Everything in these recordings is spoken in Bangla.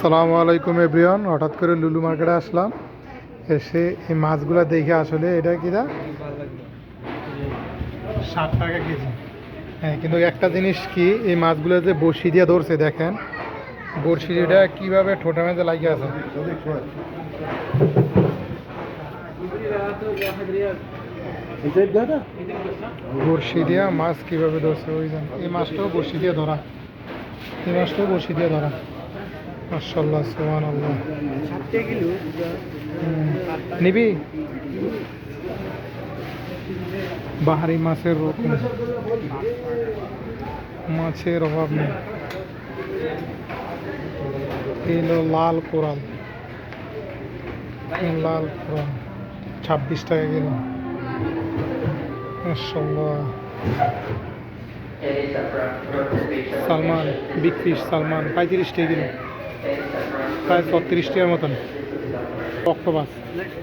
সালামু আলাইকুম এভরিওয়ান। হঠাৎ করে লুলু মার্কেটে আসলাম। এসে এই মাছগুলো দেখে আসলে এটা কিনা ষাট টাকা কেজি। হ্যাঁ কিন্তু একটা জিনিস কি এই মাছগুলো যে বড়শি দিয়ে ধরছে দেখেন। বড়শিটা কীভাবে ঠোঁটা মেঝে লাগিয়ে আছে। বড়শি দিয়া মাছ কীভাবে ধরছে ওই জন্য এই মাছটাও বড়শি দিয়ে ধরা। এই মাছটাও বড়শি দিয়ে ধরা। মার্শাল্লাহ সোহান আল্লাহ নিবি? বাহারি মাছের রকম মাছের অভাব নেই। এই লাল কোরাল। লাল কোরাল। ছাব্বিশ টাকা কিলো। মার্শাল্লাহ সালমান বিগ ফিশ সালমান পঁয়ত্রিশ টাকা কিলো। প্রায় ছত্রিশ টাকার মতন। অক্টোপাস।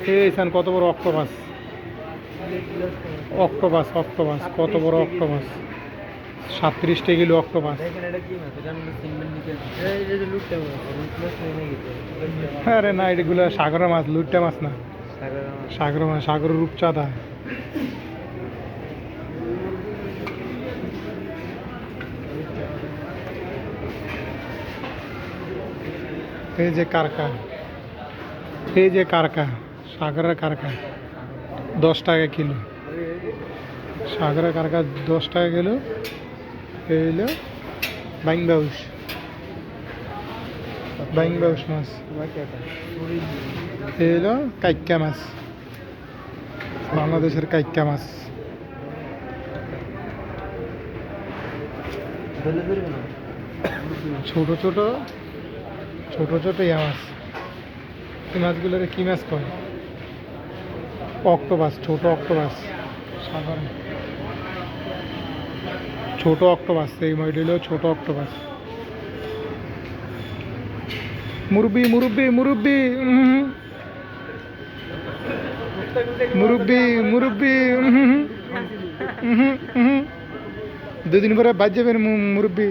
এই সান কত বড় অক্টোপাস? অক্টোপাস অক্টোপাস, কত বড় অক্টোপাস? সাতত্রিশ টাকা কিলো অক্টোপাস। আরে না, এগুলো সাগরের মাছ লুটটা মাছ না। সাগর মাছ, সাগরের রূপচাঁদা। এই যে কারকা, এই যে কারকা, সাগরের কারকা, দশ টাকা কিলো। সাগরের কারকা দশ টাকা কিলো, এই হলো বাইং বাউস বাইং বাউস মাছ। এই হলো কাইক্কা মাছ। বাংলাদেশের কাইক্কা মাছ। ছোট ছোট ছোট ছোট ইয়া মাছ। এই মাছগুলোরে কি মাছ কয়? অক্টোবাস ছোট অক্টোবাস সাধারণ। ছোট অক্টোপাস, এই মডেলেও ছোট অক্টোবাস মুরব্বি মুরব্বি মুরব্বি। মুরব্বি মুরব্বি। দুদিন পরে বাদ যাবেন মুরব্বি।